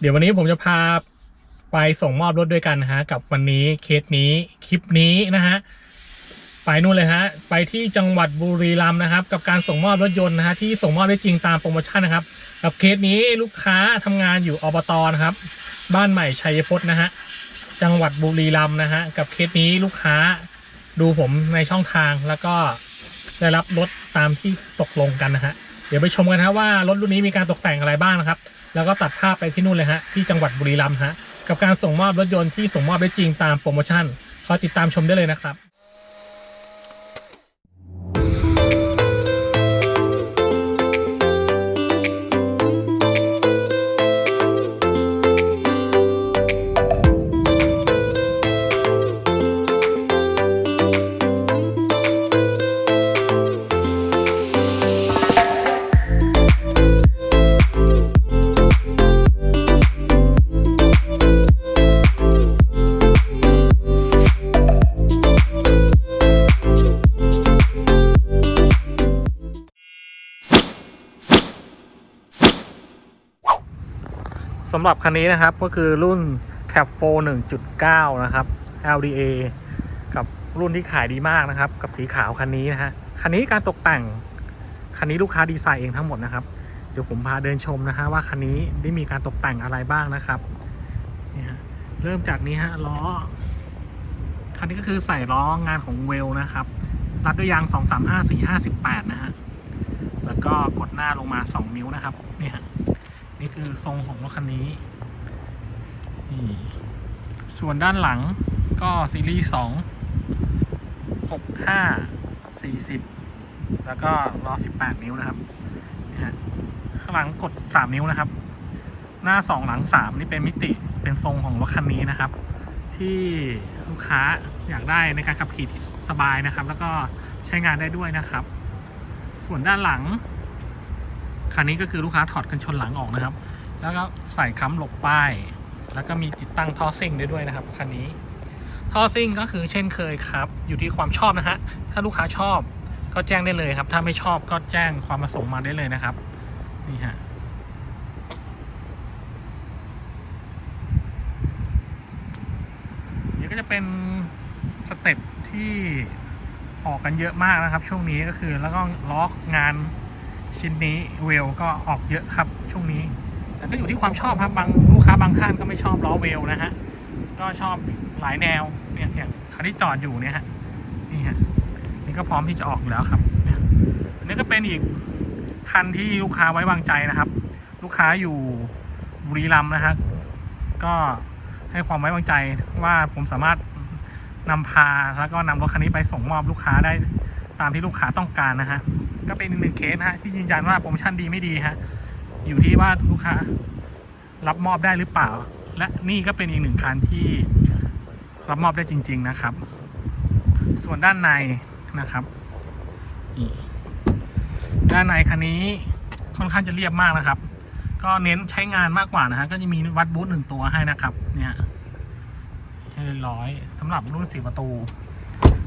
เดี๋ยววันนี้ผมจะพาไปส่งมอบรถด้วยกันนะฮะ กับวันนี้เคสนี้คลิปนี้นะฮะไปนู่นเลยฮะ ไปที่จังหวัดบุรีรัมย์นะครับ กับการส่งมอบรถยนต์นะฮะที่ส่งมอบได้จริงตามโปรโมชั่นนะครับ กับเคสนี้ลูกค้าทำงานอยู่อบตนะครับ บ้านใหม่ชัยพจน์นะฮะจังหวัดบุรีรัมย์นะฮะกับเคสนี้ลูกค้าดูผมในช่องทางแล้วก็ได้รับรถตามที่ตกลงกันนะฮะ เดี๋ยวไปชมกันนะฮะว่ารถรุ่นนี้มีการตกแต่งอะไรบ้างนะครับ แล้วก็ตัดภาพไปที่นู่นเลยฮะที่จังหวัดบุรีรัมย์ฮะกับการส่งมอบรถยนต์ที่ส่งมอบได้จริงตามโปรโมชั่นคอติดตามชมได้เลยนะครับ สำหรับคันนี้นะครับก็คือรุ่น Cap 4 1.9 นะครับ LDA กับรุ่นที่ขายดีมากนะครับ กับสีขาวคันนี้นะฮะคันนี้การตกแต่งคันนี้ลูกค้าดีไซน์เองทั้งหมดนะครับ เดี๋ยวผมพาเดินชมนะฮะว่าคันนี้ได้มีการตกแต่งอะไรบ้างนะครับนี่ฮะเริ่มจากนี้ฮะล้อคันนี้ก็คือใส่ล้องานของเวลนะครับรัดด้วยยาง 2 3 5 4 5 18 นะฮะแล้วก็กดหน้าลงมา 2 นิ้วนะครับนี่ฮะ นี่คือทรงของรถคันนี้ ส่วนด้านหลังก็ซีรีส์2 6 5 40แล้วก็ล้อ18นิ้วนะครับนี่ฮะข้างหลังกด3นิ้วนะครับ หน้า2หลัง3นี่เป็นมิติเป็นทรงของรถคันนี้นะครับ ที่ลูกค้าอยากได้ในการขับขี่ที่สบายนะครับ แล้วก็ใช้งานได้ด้วยนะครับ ส่วนด้านหลัง คันนี้ก็คือลูกค้าถอดกันชนหลังออกนะครับ แล้วก็ใส่ค้ำหลบป้าย แล้วก็มีติดตั้งท่อซิ่งได้ด้วยนะครับคันนี้ ท่อซิ่งก็คือเช่นเคยครับ อยู่ที่ความชอบนะฮะ ถ้าลูกค้าชอบก็แจ้งได้เลยครับ ถ้าไม่ชอบก็แจ้งความประสงค์มาได้เลยนะครับ นี่ฮะนี่ก็จะเป็นสเต็ปที่ออกกันเยอะมากนะครับ ช่วงนี้ก็คือแล้วก็ล้องาน ชิ้นนี้เวลก็ออกเยอะครับช่วงนี้ แต่ก็อยู่ที่ความชอบครับบางลูกค้าบางท่านก็ไม่ชอบล้อเวลนะฮะก็ชอบหลายแนวเนี่ยอย่างคันที่จอดอยู่เนี่ยฮะนี่ฮะนี่ก็พร้อมที่จะออกอยู่แล้วครับเนี่ยอันนี้ก็เป็นอีกคันที่ลูกค้าไว้วางใจนะครับ ลูกค้าอยู่บุรีรัมย์นะฮะก็ให้ความไว้วางใจว่าผมสามารถนำพาแล้วก็นำรถคันนี้ไปส่งมอบลูกค้าได้ ตามที่ลูกค้าต้องการนะฮะ ก็เป็นอีกหนึ่งเคสฮะที่ยืนยันว่าโปรโมชั่นดีไม่ดีฮะ อยู่ที่ว่าลูกค้ารับมอบได้หรือเปล่า และนี่ก็เป็นอีกหนึ่งคันที่รับมอบได้จริง ๆนะครับ ส่วนด้านในนะครับ ด้านในคันนี้ค่อนข้างจะเรียบมากนะครับ ก็เน้นใช้งานมากกว่านะฮะ ก็จะมีวัดบูธหนึ่งตัวให้นะครับ เนี่ยให้เรียบร้อยสำหรับรุ่นสี่ประตู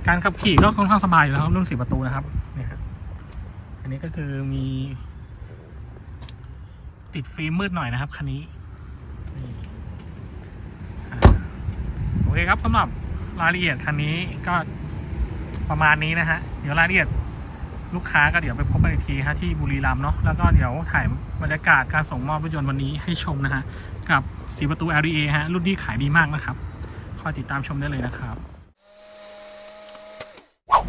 การขับขี่ก็ค่อนข้างสบายอยู่แล้วครับรุ่นสี่ประตูนะครับเนี่ยครับอันนี้ก็คือมี ติดฟิล์มมืดหน่อยนะครับคันนี้โอเคครับสำหรับรายละเอียดคันนี้ก็ประมาณนี้นะฮะเดี๋ยวรายละเอียดลูกค้าก็เดี๋ยวไปพบกันอีกทีฮะที่บุรีรัมย์เนาะแล้วก็เดี๋ยวถ่ายบรรยากาศการส่งมอบรถยนต์วันนี้ให้ชมนะฮะกับสีประตู LDA ฮะรุ่นที่ขายดีมากนะครับคอยติดตามชมได้เลยนะครับ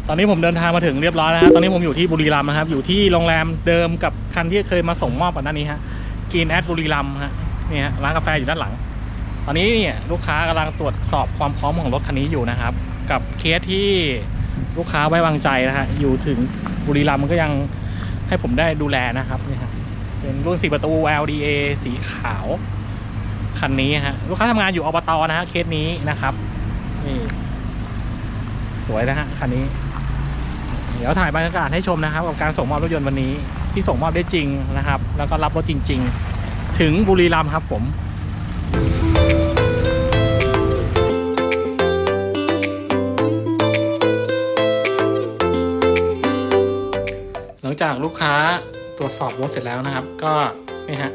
ตอนนี้ผมเดินทางมาถึงเรียบร้อยแล้วฮะตอนนี้ผมอยู่ที่บุรีรัมย์นะครับ อยู่ที่โรงแรมเดิมกับคันที่เคยมาส่งมอบก่อนหน้านี้ฮะกินแอดบุรีรัมย์ฮะนี่ฮะร้านกาแฟอยู่ด้านหลัง ตอนนี้เนี่ยลูกค้ากำลังตรวจสอบความพร้อมของรถคันนี้อยู่นะครับ กับเคสที่ลูกค้าไว้วางใจนะฮะอยู่ถึงบุรีรัมย์ก็ยังให้ผมได้ดูแลนะครับนี่ฮะเป็นรุ่นสี่ประตู LDA สีขาวคันนี้ฮะลูกค้าทำงานอยู่อบตนะฮะเคสนี้นะครับนี่สวยนะฮะคันนี้ เดี๋ยวถ่ายบรรยากาศให้ชมนะครับกับการส่งมอบรถยนต์วันนี้ที่ส่งมอบได้จริงนะครับ แล้วก็รับรถจริง ๆ ถึงบุรีรัมย์ครับผมหลังจากลูกค้าตรวจสอบรถเสร็จแล้วนะครับ ก็นี่ฮะ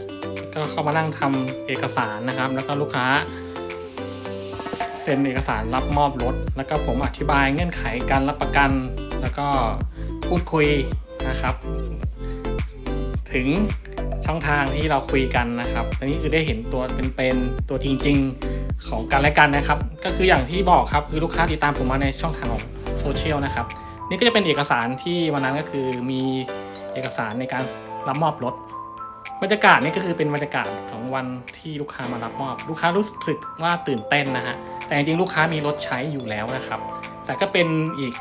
ก็เข้ามานั่งทำเอกสารนะครับ แล้วก็ลูกค้าเซ็นเอกสารรับมอบรถ แล้วก็ผมอธิบายเงื่อนไขการรับประกัน แล้วก็พูดคุยนะครับ ถึงช่องทางที่เราคุยกันนะครับอันนี้คือได้เห็นตัวเป็นๆตัวจริง ๆของกันและกันนะครับ ก็คืออย่างที่บอกครับคือลูกค้าติดตามผมมาในช่องทางของโซเชียลนะครับนี่ก็จะเป็นเอกสารที่วันนั้นก็คือมีเอกสารในการรับมอบรถบรรยากาศนี่ก็คือเป็นบรรยากาศของวันที่ลูกค้ามารับมอบ ลูกค้ารู้สึกว่าตื่นเต้นนะฮะแต่จริงๆลูกค้ามีรถใช้อยู่แล้วนะครับ แต่ก็เป็นอีก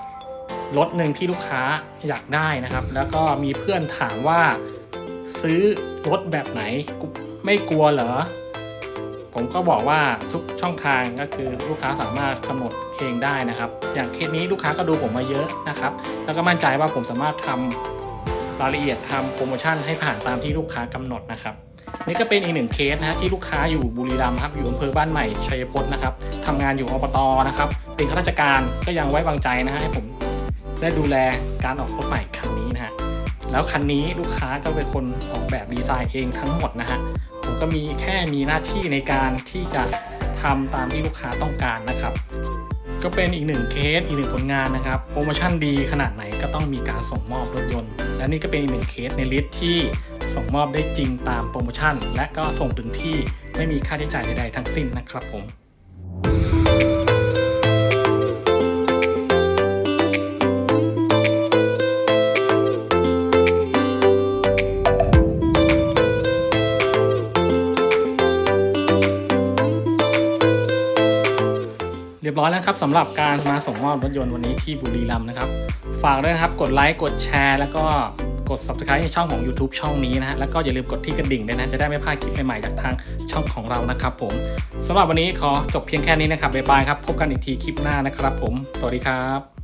รถหนึ่งที่ลูกค้าอยากได้นะครับ แล้วก็มีเพื่อนถามว่าซื้อรถแบบไหนไม่กลัวเหรอ ผมก็บอกว่าทุกช่องทางก็คือลูกค้าสามารถกำหนดเองได้นะครับ อย่างเคสนี้ลูกค้าก็ดูผมมาเยอะนะครับ แล้วก็มั่นใจว่าผมสามารถทำรายละเอียดทำโปรโมชั่นให้ผ่านตามที่ลูกค้ากำหนดนะครับนี่ก็เป็นอีกหนึ่งเคสนะที่ลูกค้าอยู่บุรีรัมย์ครับอยู่อำเภอบ้านใหม่ชัยพจน์นะครับทำงานอยู่อบตนะครับ เป็นข้าราชการก็ยังไว้วางใจนะฮะให้ผม ได้ดูแลการออกรถใหม่คันนี้นะฮะแล้วคันนี้ลูกค้าก็เป็นคนออกแบบดีไซน์เองทั้งหมดนะฮะผมก็มีแค่มีหน้าที่ในการที่จะทำตามที่ลูกค้าต้องการนะครับ ก็เป็นอีกหนึ่งเคสอีกหนึ่งผลงานนะครับ โปรโมชั่นดีขนาดไหนก็ต้องมีการส่งมอบรถยนต์ และนี่ก็เป็นอีกหนึ่งเคสในลิสต์ที่ส่งมอบได้จริงตามโปรโมชั่น และก็ส่งถึงที่ไม่มีค่าใช้จ่ายใดๆทั้งสิ้นนะครับผม ร้อยแล้วครับสำหรับการมาส่งมอบรถยนต์วันนี้ที่บุรีรัมย์นะครับ ฝากด้วยนะครับกดไลค์กดแชร์ แล้วก็กด subscribe ในช่องของ YouTube ช่องนี้นะฮะแล้วก็อย่าลืมกดที่กระดิ่งด้วยนะจะได้ไม่พลาดคลิปใหม่ๆจากทางช่องของเรานะครับผมสำหรับวันนี้ขอจบเพียงแค่นี้นะครับบ๊ายบายครับพบกันอีกทีคลิปหน้านะครับผม สวัสดีครับ